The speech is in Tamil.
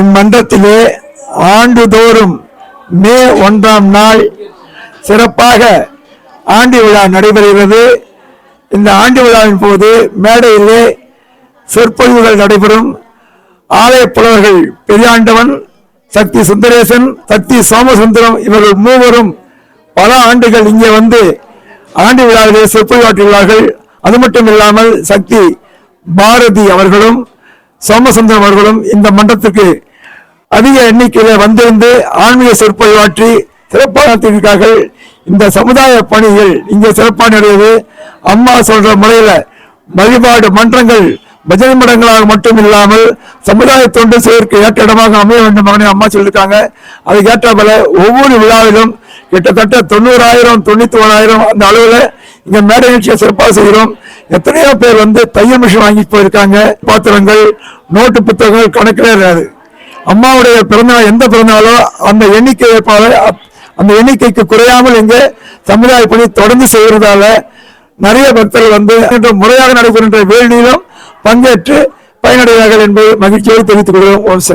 இம்மன்றத்திலே ஆண்டுதோறும் மே ஒன்றாம் நாள் சிறப்பாக ஆண்டு விழா நடைபெறுகிறது. இந்த ஆண்டு விழாவின் போது மேடையிலே சொற்பொழிவுகள் நடைபெறும். ஆலய புலவர்கள் பெரியாண்டவன் சக்தி சுந்தரேசன் சக்தி சோமசுந்தரம் இவர்கள் மூவரும் பல ஆண்டுகள் இங்கே வந்து ஆண்டு விழாவிலே சொற்பொழிவாற்றுகிறார்கள். அது மட்டும் இல்லாமல் சக்தி பாரதி அவர்களும் சோமசுந்தரம் அவர்களும் இந்த மன்றத்துக்கு அதிக எண்ணிக்கையில வந்திருந்து ஆன்மீக சொற்பொழிவாற்றி சிறப்பாக இந்த சமுதாய பணிகள் இங்கே சிறப்பாக நிறைவு அம்மா சொல்ற முறையில வழிபாடு மன்றங்கள் பஜனை மடங்களாக மட்டும் இல்லாமல் சமுதாய தொண்டு செய்வதற்கு ஏற்ற இடமாக அமைய வேண்டும் மகனே அம்மா சொல்லியிருக்காங்க. அதுக்கேற்ற போல ஒவ்வொரு விழாவிலும் கிட்டத்தட்ட தொண்ணூறாயிரம் தொண்ணூத்தி ஓராயிரம் அந்த அளவுல இந்த மேடை நிகழ்ச்சியை சிறப்பாக செய்கிறோம். எத்தனையோ பேர் வந்து தையல் மிஷின் வாங்கி போயிருக்காங்க. பாத்திரங்கள் நோட்டு புத்தகங்கள் கணக்கிலே இருக்காது. அம்மாவுடைய பிறந்தநாள் எந்த பிறந்தநாளோ அந்த எண்ணிக்கை ஏற்பாடு அந்த எண்ணிக்கைக்கு குறையாமல் இங்கே சமுதாய பணி தொடர்ந்து செய்கிறதால நிறைய பக்தர்கள் வந்து முறையாக நடைபெறுகின்ற வேள்வியிலும் பங்கேற்று பயனடைவார்கள் என்பதை மகிழ்ச்சியோடு தெரிவித்துக் கொள்கிறோம். ஓம் சக்தி.